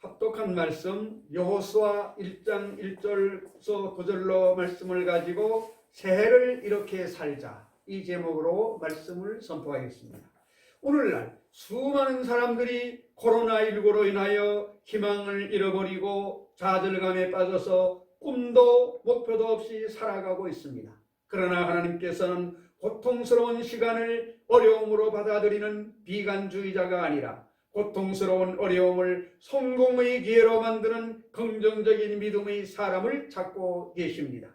합독한 말씀 여호수아 1장 1절서 9절로 말씀을 가지고 새해를 이렇게 살자 이 제목으로 말씀을 선포하겠습니다. 오늘날 수많은 사람들이 코로나19로 인하여 희망을 잃어버리고 좌절감에 빠져서 꿈도 목표도 없이 살아가고 있습니다. 그러나 하나님께서는 고통스러운 시간을 어려움으로 받아들이는 비관주의자가 아니라 고통스러운 어려움을 성공의 기회로 만드는 긍정적인 믿음의 사람을 찾고 계십니다.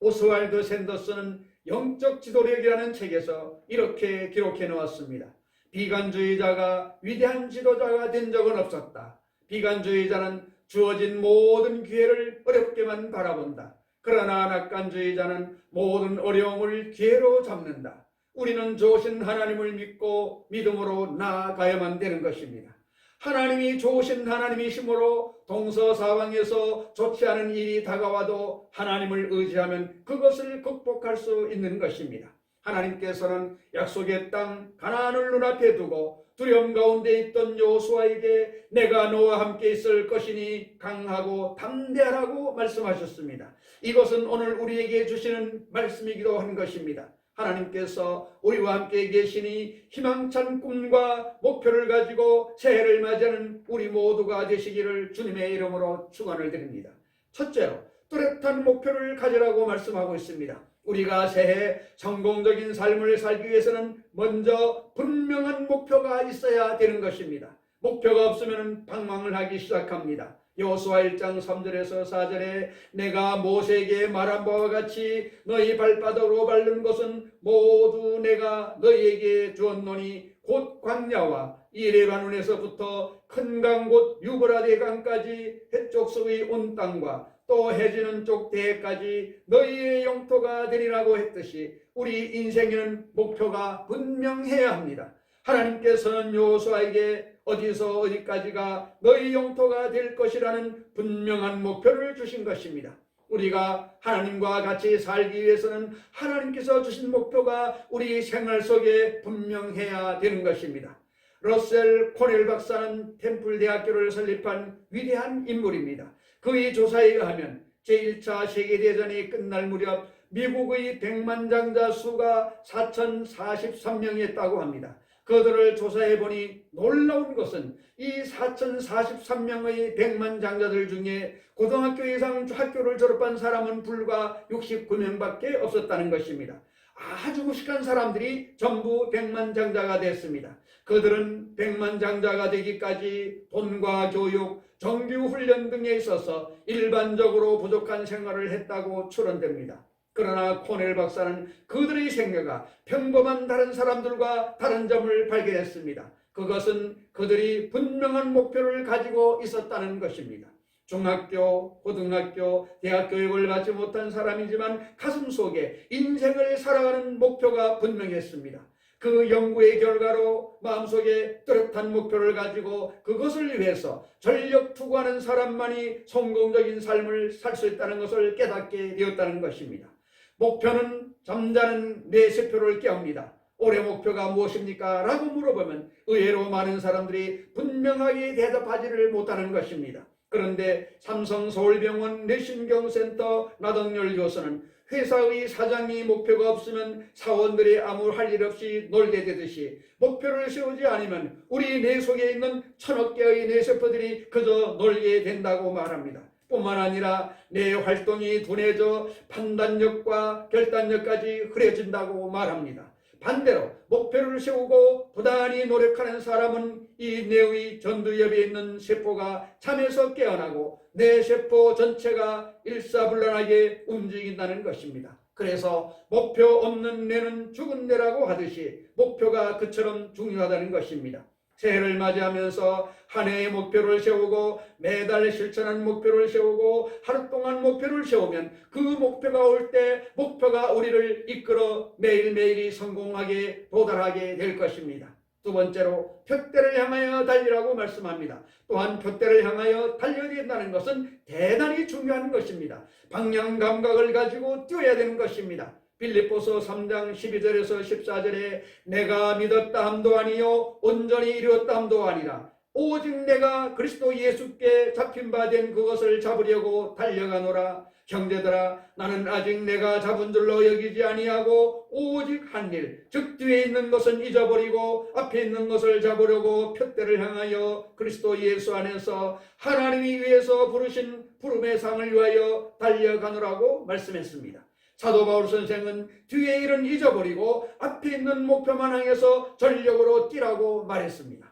오스왈드 샌더스는 영적 지도력이라는 책에서 이렇게 기록해 놓았습니다. 비관주의자가 위대한 지도자가 된 적은 없었다. 비관주의자는 주어진 모든 기회를 어렵게만 바라본다. 그러나 낙관주의자는 모든 어려움을 기회로 잡는다. 우리는 좋으신 하나님을 믿고 믿음으로 나아가야만 되는 것입니다. 하나님이 좋으신 하나님이시므로 동서사왕에서 좋지 않은 일이 다가와도 하나님을 의지하면 그것을 극복할 수 있는 것입니다. 하나님께서는 약속의 땅 가나안을 눈앞에 두고 두려움 가운데 있던 요수아에게 내가 너와 함께 있을 것이니 강하고 담대하라고 말씀하셨습니다. 이것은 오늘 우리에게 주시는 말씀이기도 한 것입니다. 하나님께서 우리와 함께 계시니 희망찬 꿈과 목표를 가지고 새해를 맞이하는 우리 모두가 되시기를 주님의 이름으로 축원을 드립니다. 첫째로 뚜렷한 목표를 가지라고 말씀하고 있습니다. 우리가 새해 성공적인 삶을 살기 위해서는 먼저 분명한 목표가 있어야 되는 것입니다. 목표가 없으면 방황을 하기 시작합니다. 여호수아 1장 3절에서 4절에 내가 모세에게 말한 바와 같이 너희 발바닥으로 밟는 것은 모두 내가 너희에게 주었노니 곧 광야와 이 레바논에서부터 큰 강 곧 유브라데 강까지 해쪽서의 온 땅과 또 해지는 쪽 대해까지 너희의 영토가 되리라고 했듯이 우리 인생에는 목표가 분명해야 합니다. 하나님께서는 요수아에게 어디서 어디까지가 너희 영토가 될 것이라는 분명한 목표를 주신 것입니다. 우리가 하나님과 같이 살기 위해서는 하나님께서 주신 목표가 우리 생활 속에 분명해야 되는 것입니다. 러셀 코넬 박사는 템플 대학교를 설립한 위대한 인물입니다. 그의 조사에 의하면 제1차 세계대전이 끝날 무렵 미국의 백만장자 수가 4,043명이었다고 합니다. 그들을 조사해 보니 놀라운 것은 이 4,043명의 백만장자들 중에 고등학교 이상 학교를 졸업한 사람은 불과 69명밖에 없었다는 것입니다. 아주 무식한 사람들이 전부 백만장자가 됐습니다. 그들은 백만장자가 되기까지 돈과 교육, 정규 훈련 등에 있어서 일반적으로 부족한 생활을 했다고 추론됩니다. 그러나 코넬 박사는 그들의 생애가 평범한 다른 사람들과 다른 점을 발견했습니다. 그것은 그들이 분명한 목표를 가지고 있었다는 것입니다. 중학교, 고등학교, 대학 교육을 받지 못한 사람이지만 가슴 속에 인생을 살아가는 목표가 분명했습니다. 그 연구의 결과로 마음속에 뚜렷한 목표를 가지고 그것을 위해서 전력 투구하는 사람만이 성공적인 삶을 살 수 있다는 것을 깨닫게 되었다는 것입니다. 목표는 잠자는 내 세표를 깨웁니다. 올해 목표가 무엇입니까? 라고 물어보면 의외로 많은 사람들이 분명하게 대답하지를 못하는 것입니다. 그런데 삼성 서울병원 뇌신경센터 나덕열 교수는 회사의 사장이 목표가 없으면 사원들이 아무 할 일 없이 놀게 되듯이 목표를 세우지 않으면 우리 뇌 속에 있는 천억 개의 뇌세포들이 그저 놀게 된다고 말합니다. 뿐만 아니라 뇌 활동이 둔해져 판단력과 결단력까지 흐려진다고 말합니다. 반대로 목표를 세우고 부단히 노력하는 사람은 이 뇌의 전두엽에 있는 세포가 잠에서 깨어나고 뇌 세포 전체가 일사불란하게 움직인다는 것입니다. 그래서 목표 없는 뇌는 죽은 뇌라고 하듯이 목표가 그처럼 중요하다는 것입니다. 새해를 맞이하면서 한 해의 목표를 세우고 매달 실천한 목표를 세우고 하루 동안 목표를 세우면 그 목표가 올 때 목표가 우리를 이끌어 매일매일이 성공하게 도달하게 될 것입니다. 두 번째로 표대를 향하여 달리라고 말씀합니다. 또한 표대를 향하여 달려야 된다는 것은 대단히 중요한 것입니다. 방향 감각을 가지고 뛰어야 되는 것입니다. 빌립보서 3장 12절에서 14절에 내가 믿었다 함도 아니요 온전히 이루었다 함도 아니라 오직 내가 그리스도 예수께 잡힌 바 된 그것을 잡으려고 달려가노라 형제들아 나는 아직 내가 잡은 줄로 여기지 아니하고 오직 한 일 즉 뒤에 있는 것은 잊어버리고 앞에 있는 것을 잡으려고 표대를 향하여 그리스도 예수 안에서 하나님이 위해서 부르신 부름의 상을 위하여 달려가노라고 말씀했습니다. 사도 바울 선생은 뒤에 일은 잊어버리고 앞에 있는 목표만 향해서 전력으로 뛰라고 말했습니다.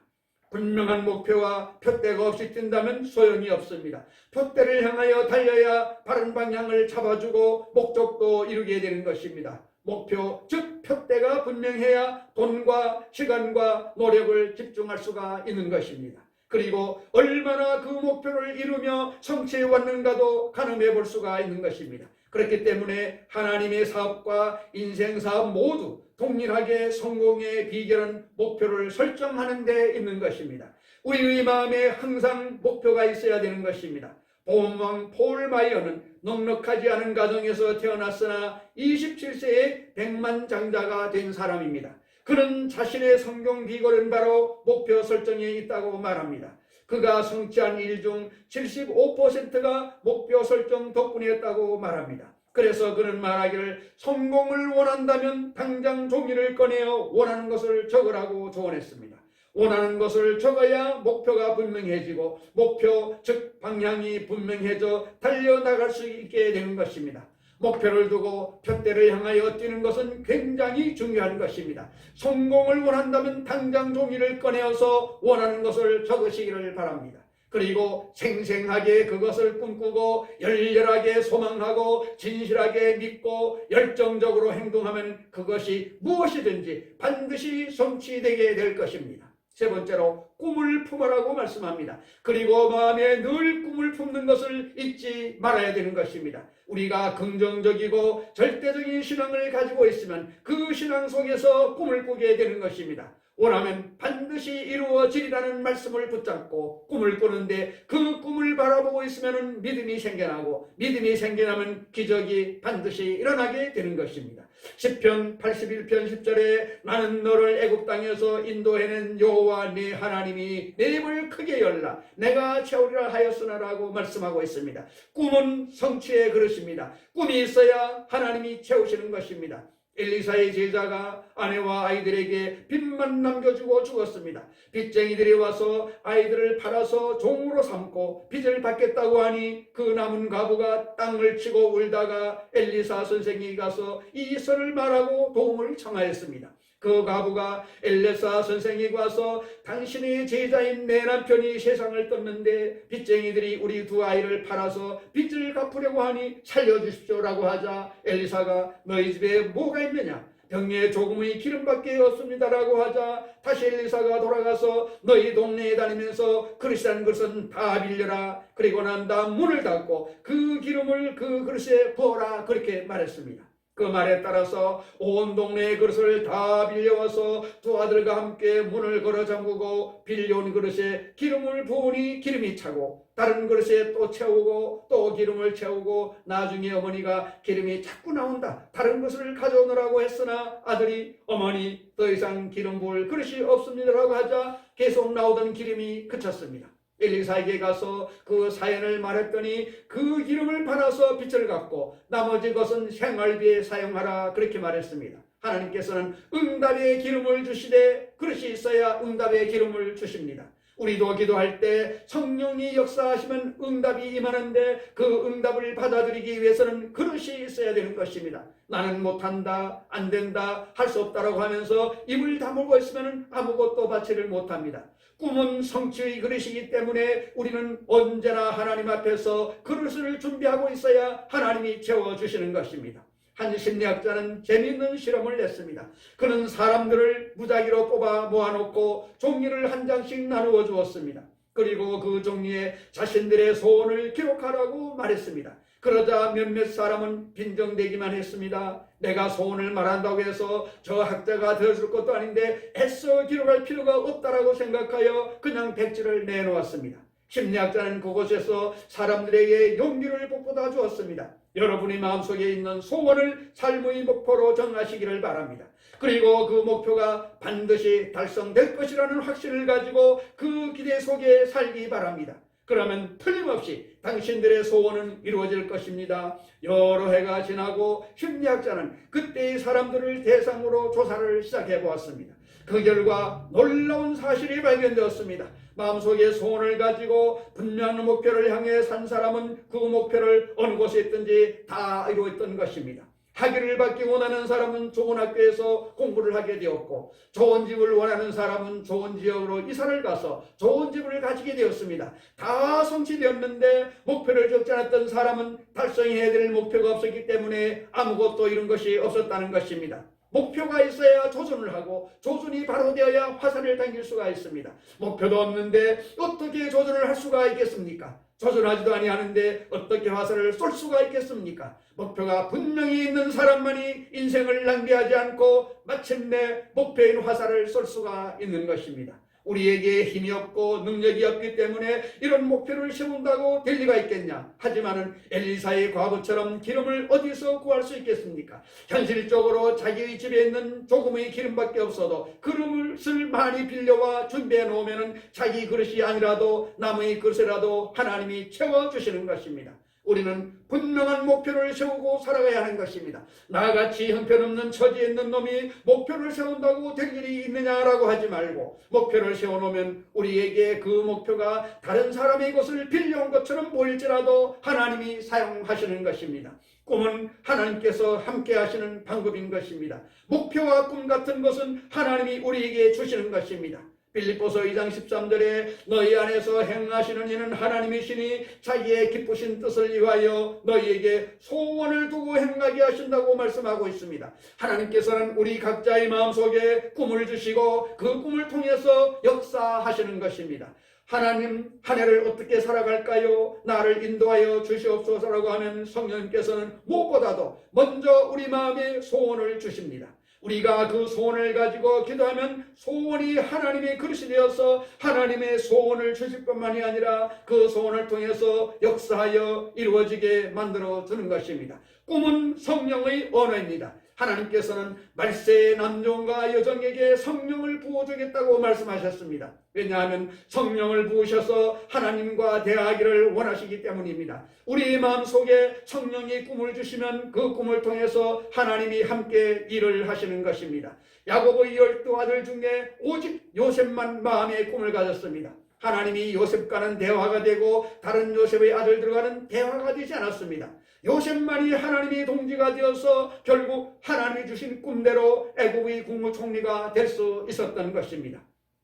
분명한 목표와 표대가 없이 뛴다면 소용이 없습니다. 표대를 향하여 달려야 바른 방향을 잡아주고 목적도 이루게 되는 것입니다. 목표, 즉 표대가 분명해야 돈과 시간과 노력을 집중할 수가 있는 것입니다. 그리고 얼마나 그 목표를 이루며 성취해 왔는가도 가늠해 볼 수가 있는 것입니다. 그렇기 때문에 하나님의 사업과 인생 사업 모두 동일하게 성공의 비결은 목표를 설정하는 데 있는 것입니다. 우리의 마음에 항상 목표가 있어야 되는 것입니다. 보험왕 폴 마이어는 넉넉하지 않은 가정에서 태어났으나 27세에 백만 장자가 된 사람입니다. 그는 자신의 성공 비결은 바로 목표 설정에 있다고 말합니다. 그가 성취한 일 중 75%가 목표 설정 덕분이었다고 말합니다. 그래서 그는 말하기를 성공을 원한다면 당장 종이를 꺼내어 원하는 것을 적으라고 조언했습니다. 원하는 것을 적어야 목표가 분명해지고 목표 즉 방향이 분명해져 달려나갈 수 있게 되는 것입니다. 목표를 두고 표대를 향하여 뛰는 것은 굉장히 중요한 것입니다. 성공을 원한다면 당장 종이를 꺼내어서 원하는 것을 적으시기를 바랍니다. 그리고 생생하게 그것을 꿈꾸고 열렬하게 소망하고 진실하게 믿고 열정적으로 행동하면 그것이 무엇이든지 반드시 성취되게 될 것입니다. 세 번째로 꿈을 품으라고 말씀합니다. 그리고 마음에 늘 꿈을 품는 것을 잊지 말아야 되는 것입니다. 우리가 긍정적이고 절대적인 신앙을 가지고 있으면 그 신앙 속에서 꿈을 꾸게 되는 것입니다. 원하면 반드시 이루어지리라는 말씀을 붙잡고 꿈을 꾸는데 그 꿈을 바라보고 있으면 믿음이 생겨나고 믿음이 생겨나면 기적이 반드시 일어나게 되는 것입니다. 10편 81편 10절에 나는 너를 애굽 땅에서 인도해낸 여호와 네 하나님이 내 입을 크게 열라 내가 채우리라 하였으나라고 말씀하고 있습니다. 꿈은 성취의 그릇입니다. 꿈이 있어야 하나님이 채우시는 것입니다. 엘리사의 제자가 아내와 아이들에게 빚만 남겨주고 죽었습니다. 빚쟁이들이 와서 아이들을 팔아서 종으로 삼고 빚을 받겠다고 하니 그 남은 과부가 땅을 치고 울다가 엘리사 선생이 가서 이 설을 말하고 도움을 청하였습니다. 그 가부가 엘레사 선생이 와서 당신의 제자인 내 남편이 세상을 떴는데 빚쟁이들이 우리 두 아이를 팔아서 빚을 갚으려고 하니 살려주십시오라고 하자 엘리사가 너희 집에 뭐가 있느냐? 병에 조금의 기름밖에 없습니다라고 하자 다시 엘리사가 돌아가서 너희 동네에 다니면서 그릇이라는 것은 다 빌려라. 그리고 난 다음 문을 닫고 그 기름을 그 그릇에 부어라. 그렇게 말했습니다. 그 말에 따라서 온 동네의 그릇을 다 빌려와서 두 아들과 함께 문을 걸어 잠그고 빌려온 그릇에 기름을 부으니 기름이 차고 다른 그릇에 또 채우고 또 기름을 채우고 나중에 어머니가 기름이 자꾸 나온다 다른 것을 가져오느라고 했으나 아들이 어머니 더 이상 기름 부을 그릇이 없습니다라고 하자 계속 나오던 기름이 그쳤습니다. 엘리사에게 가서 그 사연을 말했더니 그 기름을 팔아서 빛을 갚고 나머지 것은 생활비에 사용하라 그렇게 말했습니다. 하나님께서는 응답의 기름을 주시되 그릇이 있어야 응답의 기름을 주십니다. 우리도 기도할 때 성령이 역사하시면 응답이 임하는데 그 응답을 받아들이기 위해서는 그릇이 있어야 되는 것입니다. 나는 못한다, 안 된다, 할 수 없다라고 하면서 입을 다물고 있으면 아무것도 받지를 못합니다. 꿈은 성취의 그릇이기 때문에 우리는 언제나 하나님 앞에서 그릇을 준비하고 있어야 하나님이 채워주시는 것입니다. 한 심리학자는 재미있는 실험을 냈습니다. 그는 사람들을 무작위로 뽑아 모아놓고 종이를 한 장씩 나누어 주었습니다. 그리고 그 종이에 자신들의 소원을 기록하라고 말했습니다. 그러자 몇몇 사람은 빈정대기만 했습니다. 내가 소원을 말한다고 해서 저 학자가 되어줄 것도 아닌데 애써 기록할 필요가 없다라고 생각하여 그냥 백지를 내놓았습니다. 심리학자는 그곳에서 사람들에게 용기를 북돋아 주었습니다. 여러분의 마음속에 있는 소원을 삶의 목표로 정하시기를 바랍니다. 그리고 그 목표가 반드시 달성될 것이라는 확신을 가지고 그 기대 속에 살기 바랍니다. 그러면 틀림없이 당신들의 소원은 이루어질 것입니다. 여러 해가 지나고 심리학자는 그때의 사람들을 대상으로 조사를 시작해 보았습니다. 그 결과 놀라운 사실이 발견되었습니다. 마음속에 소원을 가지고 분명한 목표를 향해 산 사람은 그 목표를 어느 곳에 있든지 다 이루었던 것입니다. 학위를 받기 원하는 사람은 좋은 학교에서 공부를 하게 되었고 좋은 집을 원하는 사람은 좋은 지역으로 이사를 가서 좋은 집을 가지게 되었습니다. 다 성취되었는데 목표를 적지 않았던 사람은 달성해야 될 목표가 없었기 때문에 아무것도 이룬 것이 없었다는 것입니다. 목표가 있어야 조준을 하고 조준이 바로 되어야 화살을 당길 수가 있습니다. 목표도 없는데 어떻게 조준을 할 수가 있겠습니까? 조준하지도 아니하는데 어떻게 화살을 쏠 수가 있겠습니까? 목표가 분명히 있는 사람만이 인생을 낭비하지 않고 마침내 목표인 화살을 쏠 수가 있는 것입니다. 우리에게 힘이 없고 능력이 없기 때문에 이런 목표를 세운다고 될 리가 있겠냐? 하지만은 엘리사의 과부처럼 기름을 어디서 구할 수 있겠습니까? 현실적으로 자기의 집에 있는 조금의 기름밖에 없어도 그릇을 많이 빌려와 준비해 놓으면은 자기 그릇이 아니라도 남의 그릇이라도 하나님이 채워 주시는 것입니다. 우리는 분명한 목표를 세우고 살아가야 하는 것입니다. 나같이 형편없는 처지에 있는 놈이 목표를 세운다고 될 일이 있느냐라고 하지 말고 목표를 세워놓으면 우리에게 그 목표가 다른 사람의 것을 빌려온 것처럼 보일지라도 하나님이 사용하시는 것입니다. 꿈은 하나님께서 함께 하시는 방법인 것입니다. 목표와 꿈 같은 것은 하나님이 우리에게 주시는 것입니다. 빌립보서 2장 13절에 너희 안에서 행하시는 이는 하나님이시니 자기의 기쁘신 뜻을 위하여 너희에게 소원을 두고 행하게 하신다고 말씀하고 있습니다. 하나님께서는 우리 각자의 마음속에 꿈을 주시고 그 꿈을 통해서 역사하시는 것입니다. 하나님 한 해를 어떻게 살아갈까요? 나를 인도하여 주시옵소서라고 하면 성령님께서는 무엇보다도 먼저 우리 마음에 소원을 주십니다. 우리가 그 소원을 가지고 기도하면 소원이 하나님의 그릇이 되어서 하나님의 소원을 주실 뿐만이 아니라 그 소원을 통해서 역사하여 이루어지게 만들어 주는 것입니다. 꿈은 성령의 언어입니다. 하나님께서는 말세의 남종과 여종에게 성령을 부어주겠다고 말씀하셨습니다. 왜냐하면 성령을 부으셔서 하나님과 대하기를 원하시기 때문입니다. 우리 마음속에 성령이 꿈을 주시면 그 꿈을 통해서 하나님이 함께 일을 하시는 것입니다. 야고보의 열두 아들 중에 오직 요셉만 마음의 꿈을 가졌습니다. 하나님이 요셉과는 대화가 되고 다른 요셉의 아들들과는 대화가 되지 않았습니다. 요셉만이 하나님의 동지가 되어서 결국 하나님이 주신 꿈대로 애국의 국무총리가 될 수 있었던 것입니다.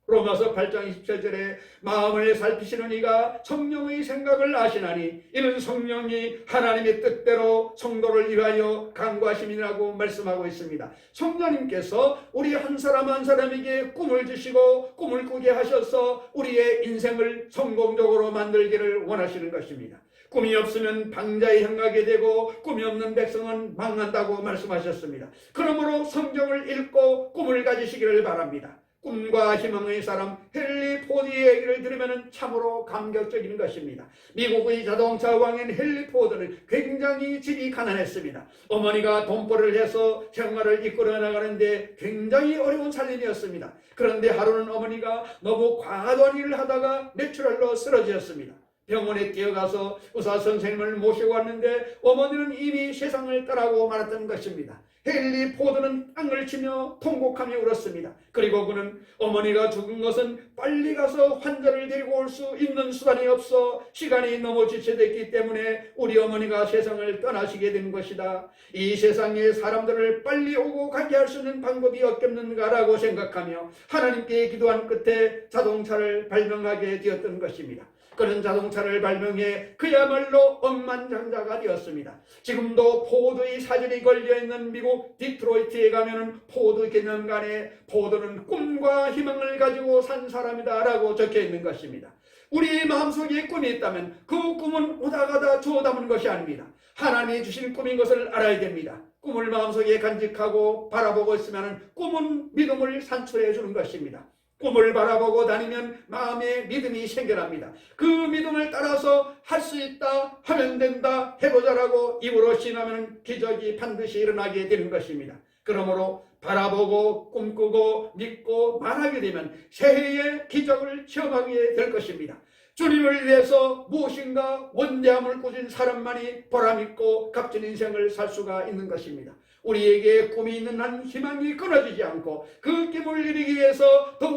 로마서 8장 27절에 마음을 살피시는 이가 성령의 생각을 아시나니 이는 성령이 하나님의 뜻대로 성도를 위하여 강구하심이라고 말씀하고 있습니다. 성령님께서 우리 한 사람 한 사람에게 꿈을 주시고 꿈을 꾸게 하셔서 우리의 인생을 성공적으로 만들기를 원하시는 것입니다. 꿈이 없으면 방자에 향하게 되고 꿈이 없는 백성은 망한다고 말씀하셨습니다. 그러므로 성경을 읽고 꿈을 가지시기를 바랍니다. 꿈과 희망의 사람 헨리 포드의 얘기를 들으면 참으로 감격적인 것입니다. 미국의 자동차 왕인 헨리 포드는 굉장히 집이 가난했습니다. 어머니가 돈벌이를 해서 생활을 이끌어 나가는데 굉장히 어려운 살림이었습니다. 그런데 하루는 어머니가 너무 과도한 일을 하다가 뇌출혈로 쓰러졌습니다. 병원에 뛰어가서 의사 선생님을 모시고 왔는데 어머니는 이미 세상을 떠나고 말았던 것입니다. 헨리 포드는 땅을 치며 통곡하며 울었습니다. 그리고 그는 어머니가 죽은 것은 빨리 가서 환자를 데리고 올 수 있는 수단이 없어 시간이 너무 지체됐기 때문에 우리 어머니가 세상을 떠나시게 된 것이다. 이 세상에 사람들을 빨리 오고 가게 할 수 있는 방법이 없겠는가라고 생각하며 하나님께 기도한 끝에 자동차를 발명하게 되었던 것입니다. 그런 자동차를 발명해 그야말로 억만장자가 되었습니다. 지금도 포드의 사진이 걸려있는 미국 디트로이트에 가면은 포드 기념관에 포드는 꿈과 희망을 가지고 산 사람이다 라고 적혀 있는 것입니다. 우리 마음속에 꿈이 있다면 그 꿈은 오다가다 주워 담은 것이 아닙니다. 하나님이 주신 꿈인 것을 알아야 됩니다. 꿈을 마음속에 간직하고 바라보고 있으면 꿈은 믿음을 산출해 주는 것입니다. 꿈을 바라보고 다니면 마음에 믿음이 생겨납니다. 그 믿음을 따라서 할 수 있다, 하면 된다, 해보자라고 입으로 신하면 기적이 반드시 일어나게 되는 것입니다. 그러므로 바라보고 꿈꾸고 믿고 말하게 되면 새해의 기적을 체험하게 될 것입니다. 주님을 위해서 무엇인가 원대함을 꾸진 사람만이 보람있고 값진 인생을 살 수가 있는 것입니다. 우리에게 꿈이 있는 한 희망이 끊어지지 않고 그 꿈을 이루기 위해서 굳건한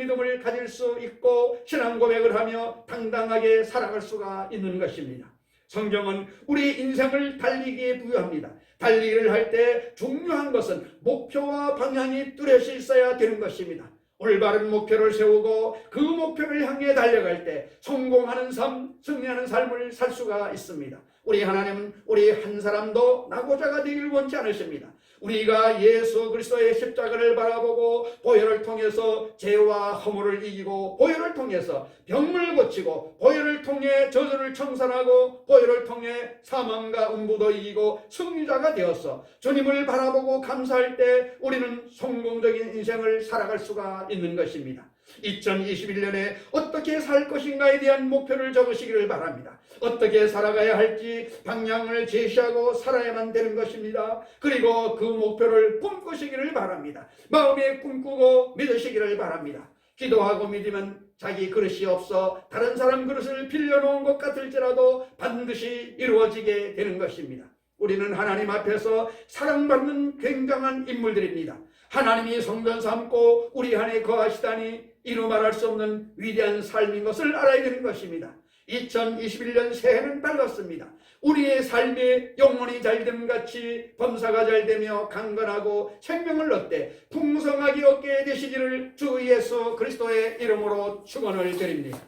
믿음을 가질 수 있고 신앙 고백을 하며 당당하게 살아갈 수가 있는 것입니다. 성경은 우리 인생을 달리기에 부여합니다. 달리기를 할 때 중요한 것은 목표와 방향이 뚜렷이 있어야 되는 것입니다. 올바른 목표를 세우고 그 목표를 향해 달려갈 때 성공하는 삶, 승리하는 삶을 살 수가 있습니다. 우리 하나님은 우리 한 사람도 나고자가 되길 원치 않으십니다. 우리가 예수 그리스도의 십자가를 바라보고 보혈을 통해서 죄와 허물을 이기고 보혈을 통해서 병을 고치고 보혈을 통해 저주를 청산하고 보혈을 통해 사망과 음부도 이기고 승리자가 되었어 주님을 바라보고 감사할 때 우리는 성공적인 인생을 살아갈 수가 있는 것입니다. 2021년에 어떻게 살 것인가에 대한 목표를 적으시기를 바랍니다. 어떻게 살아가야 할지 방향을 제시하고 살아야만 되는 것입니다. 그리고 그 목표를 꿈꾸시기를 바랍니다. 마음에 꿈꾸고 믿으시기를 바랍니다. 기도하고 믿으면 자기 그릇이 없어 다른 사람 그릇을 빌려놓은 것 같을지라도 반드시 이루어지게 되는 것입니다. 우리는 하나님 앞에서 사랑받는 굉장한 인물들입니다. 하나님이 성전 삼고 우리 안에 거하시다니 이루 말할 수 없는 위대한 삶인 것을 알아야 되는 것입니다. 2021년 새해는 밝았습니다. 우리의 삶이 영혼이 잘됨 같이 범사가 잘되며 강건하고 생명을 얻되 풍성하게 얻게 되시기를 주 예수 그리스도의 이름으로 축원을 드립니다.